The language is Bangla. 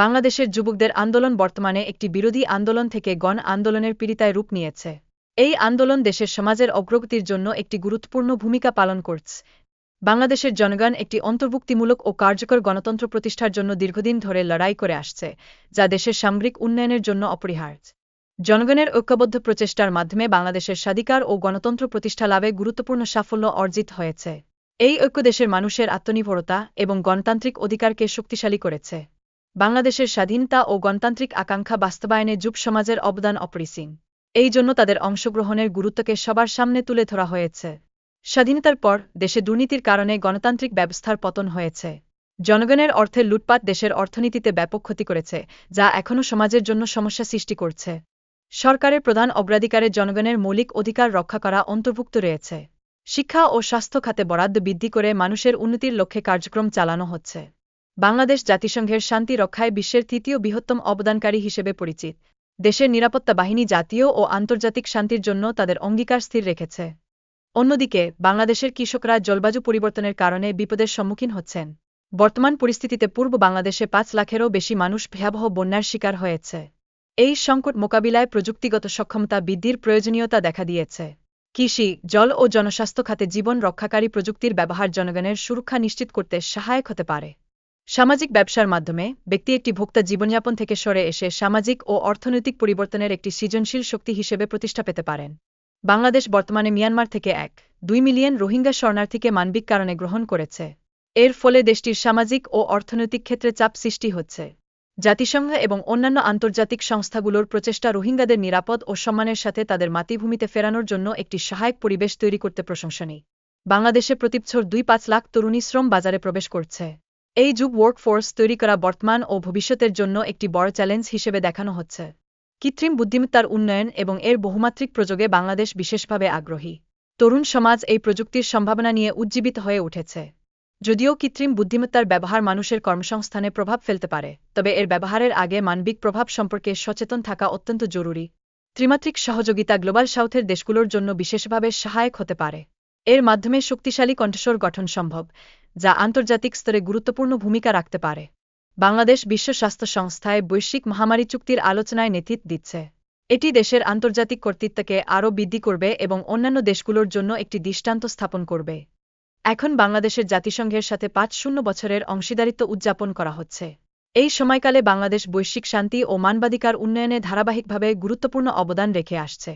বাংলাদেশের যুবকদের আন্দোলন বর্তমানে একটি বিরোধী আন্দোলন থেকে গণ আন্দোলনের পীড়িতায় রূপ নিয়েছে। এই আন্দোলন দেশের সমাজের অগ্রগতির জন্য একটি গুরুত্বপূর্ণ ভূমিকা পালন করছে। বাংলাদেশের জনগণ একটি অন্তর্ভুক্তিমূলক ও কার্যকর গণতন্ত্র প্রতিষ্ঠার জন্য দীর্ঘদিন ধরে লড়াই করে আসছে, যা দেশের সামরিক উন্নয়নের জন্য অপরিহার্য। জনগণের ঐক্যবদ্ধ প্রচেষ্টার মাধ্যমে বাংলাদেশের স্বাধিকার ও গণতন্ত্র প্রতিষ্ঠা লাভে গুরুত্বপূর্ণ সাফল্য অর্জিত হয়েছে। এই ঐক্য দেশের মানুষের আত্মনির্ভরতা এবং গণতান্ত্রিক অধিকারকে শক্তিশালী করেছে। বাংলাদেশের স্বাধীনতা ও গণতান্ত্রিক আকাঙ্ক্ষা বাস্তবায়নে যুব সমাজের অবদান অপরিসীম। এই জন্য তাদের অংশগ্রহণের গুরুত্বকে সবার সামনে তুলে ধরা হয়েছে। স্বাধীনতার পর দেশে দুর্নীতির কারণে গণতান্ত্রিক ব্যবস্থার পতন হয়েছে। জনগণের অর্থের লুটপাট দেশের অর্থনীতিতে ব্যাপক ক্ষতি করেছে, যা এখনও সমাজের জন্য সমস্যা সৃষ্টি করছে। সরকারের প্রধান অগ্রাধিকারে জনগণের মৌলিক অধিকার রক্ষা করা অন্তর্ভুক্ত রয়েছে। শিক্ষা ও স্বাস্থ্য খাতে বরাদ্দ বৃদ্ধি করে মানুষের উন্নতির লক্ষ্যে কার্যক্রম চালানো হচ্ছে। বাংলাদেশ জাতিসংঘের শান্তি রক্ষায় বিশ্বের তৃতীয় বৃহত্তম অবদানকারী হিসেবে পরিচিত। দেশের নিরাপত্তা বাহিনী জাতীয় ও আন্তর্জাতিক শান্তির জন্য তাদের অঙ্গীকার স্থির রেখেছে। অন্যদিকে, বাংলাদেশের কৃষকরা জলবায়ু পরিবর্তনের কারণে বিপদের সম্মুখীন হচ্ছেন। বর্তমান পরিস্থিতিতে পূর্ব বাংলাদেশে পাঁচ লাখেরও বেশি মানুষ ভয়াবহ বন্যার শিকার হয়েছে। এই সংকট মোকাবিলায় প্রযুক্তিগত সক্ষমতা বৃদ্ধির প্রয়োজনীয়তা দেখা দিয়েছে। কৃষি, জল ও জনস্বাস্থ্য খাতে জীবন রক্ষাকারী প্রযুক্তির ব্যবহার জনগণের সুরক্ষা নিশ্চিত করতে সহায়ক হতে পারে। সামাজিক ব্যবসার মাধ্যমে ব্যক্তি একটি ভোক্তা জীবনযাপন থেকে সরে এসে সামাজিক ও অর্থনৈতিক পরিবর্তনের একটি সৃজনশীল শক্তি হিসেবে প্রতিষ্ঠা পেতে পারেন। বাংলাদেশ বর্তমানে মিয়ানমার থেকে এক, দুই মিলিয়ন রোহিঙ্গা শরণার্থীকে মানবিক কারণে গ্রহণ করেছে। এর ফলে দেশটির সামাজিক ও অর্থনৈতিক ক্ষেত্রে চাপ সৃষ্টি হচ্ছে। জাতিসংঘ এবং অন্যান্য আন্তর্জাতিক সংস্থাগুলোর প্রচেষ্টা রোহিঙ্গাদের নিরাপদ ও সম্মানের সাথে তাদের মাতৃভূমিতে ফেরানোর জন্য একটি সহায়ক পরিবেশ তৈরি করতে প্রশংসনীয়। বাংলাদেশে প্রতিবছর দুই পাঁচ লাখ তরুণী শ্রম বাজারে প্রবেশ করছে। এই যুগ ওয়ার্কফোর্স তৈরি করা বর্তমান ও ভবিষ্যতের জন্য একটি বড় চ্যালেঞ্জ হিসেবে দেখানো হচ্ছে। কৃত্রিম বুদ্ধিমত্তার উন্নয়ন এবং এর বহুমাত্রিক প্রযোগে বাংলাদেশ বিশেষভাবে আগ্রহী। তরুণ সমাজ এই প্রযুক্তির সম্ভাবনা নিয়ে উজ্জীবিত হয়ে উঠেছে। যদিও কৃত্রিম বুদ্ধিমত্তার ব্যবহার মানুষের কর্মসংস্থানে প্রভাব ফেলতে পারে, তবে এর ব্যবহারের আগে মানবিক প্রভাব সম্পর্কে সচেতন থাকা অত্যন্ত জরুরি। ত্রিমাত্রিক সহযোগিতা গ্লোবাল সাউথের দেশগুলোর জন্য বিশেষভাবে সহায়ক হতে পারে। এর মাধ্যমে শক্তিশালী কণ্ঠস্বর গঠন সম্ভব। যা আন্তর্জাতিক স্তরে গুরুত্বপূর্ণ ভূমিকা রাখতে পারে। বাংলাদেশ বিশ্ব স্বাস্থ্য সংস্থায় বৈশ্বিক মহামারী চুক্তির আলোচনায় নেতৃত্ব দিচ্ছে। এটি দেশের আন্তর্জাতিক কর্তৃত্বকে আরও বৃদ্ধি করবে এবং অন্যান্য দেশগুলোর জন্য একটি দৃষ্টান্ত স্থাপন করবে। এখন বাংলাদেশের জাতিসংঘের সাথে পাঁচ শূন্য বছরের অংশীদারিত্ব উদযাপন করা হচ্ছে। এই সময়কালে বাংলাদেশ বৈশ্বিক শান্তি ও মানবাধিকার উন্নয়নে ধারাবাহিকভাবে গুরুত্বপূর্ণ অবদান রেখে আসছে।